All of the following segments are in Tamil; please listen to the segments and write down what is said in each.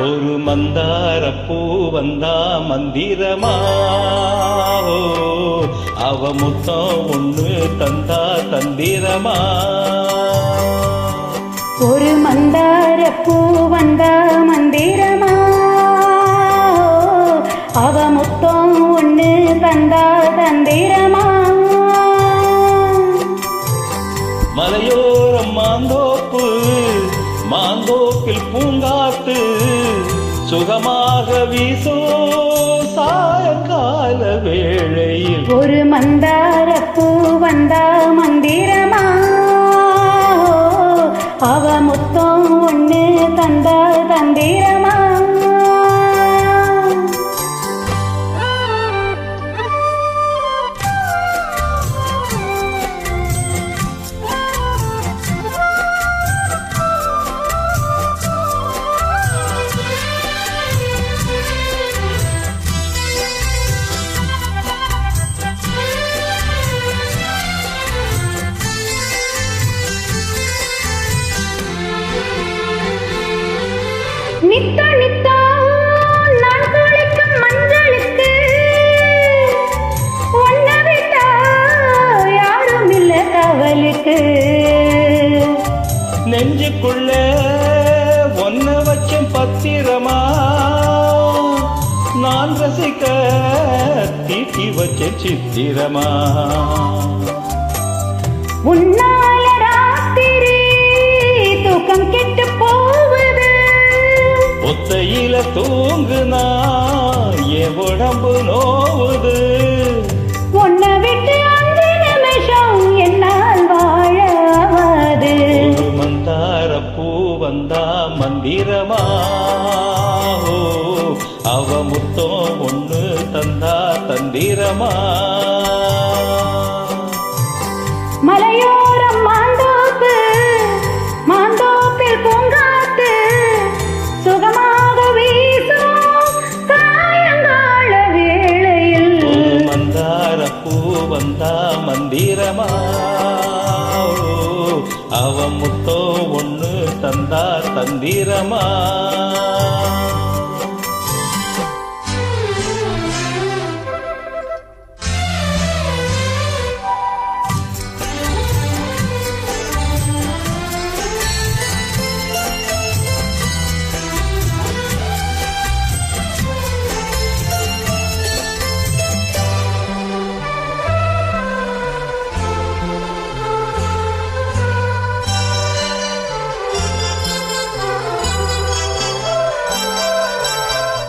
மந்தார பூ வந்தா மந்திரமா? அவ முத்தம் ஒண்ணு தந்தா தந்திரமா? ஒரு மந்தார பூ வந்தா மந்திரமா? அவ முத்தம் ஒண்ணு தந்தா தந்திரமா? மலையோரம் மாந்தோப்பு சுகமாக வீசோ சாயங்கால வேளையில் ஒரு மந்தார பூ வந்தாம? கவலுக்கு நெஞ்சுக்குள்ள ஒன்ன வச்சும் பத்திரமா? நான் ரசிக்க தீட்டி வச்ச சித்திரமா? உன்னால ஒத்தையில தூங்குனா என் உடம்பு நோவுது. உன்னை விட்டு அஞ்சு நிமிஷம் என்னால் வாழாது. மந்தார பூ வந்தா மந்திரமா? அவ முத்தம் ஒண்ணு தந்தா தந்திரமா? தந்தா தந்திரமா?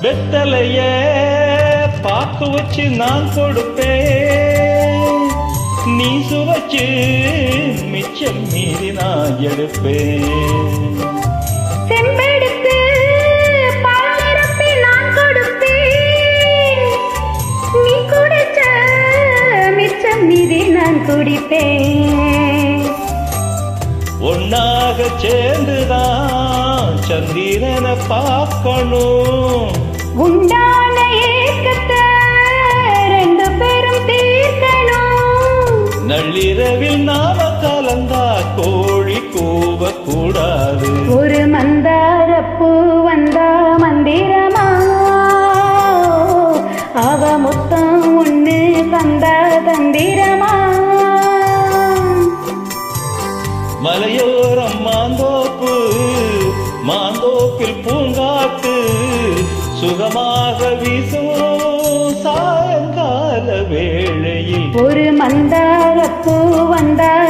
வெத்தலைய பாக்கு வச்சு நான் கொடுப்பேன். நீ சுவைச்சு மிச்சம் மீறி நான் எடுப்பேன். குடிப்பேன். ஒன்னாக சேர்ந்துதான் சந்திரனை பார்க்கணும். உண்டான ஏக்கத்தை ரெண்டு பேரும் தீர்க்கணும். நள்ளிரவில் நாம கலந்தா கோழி கூவ கூடாது ஒரு மந்தார பூ வந்தா மந்திரமா? அவ மொத்தம் ஒண்ணு தந்தா தந்திரமா? மலையோரம் மாந்தோப்பு மாந்தோப்பில் பூங்காத்து சுகமாக வீசும் சாயங்கால வேளையில். ஒரு மந்தார பூ வந்தார்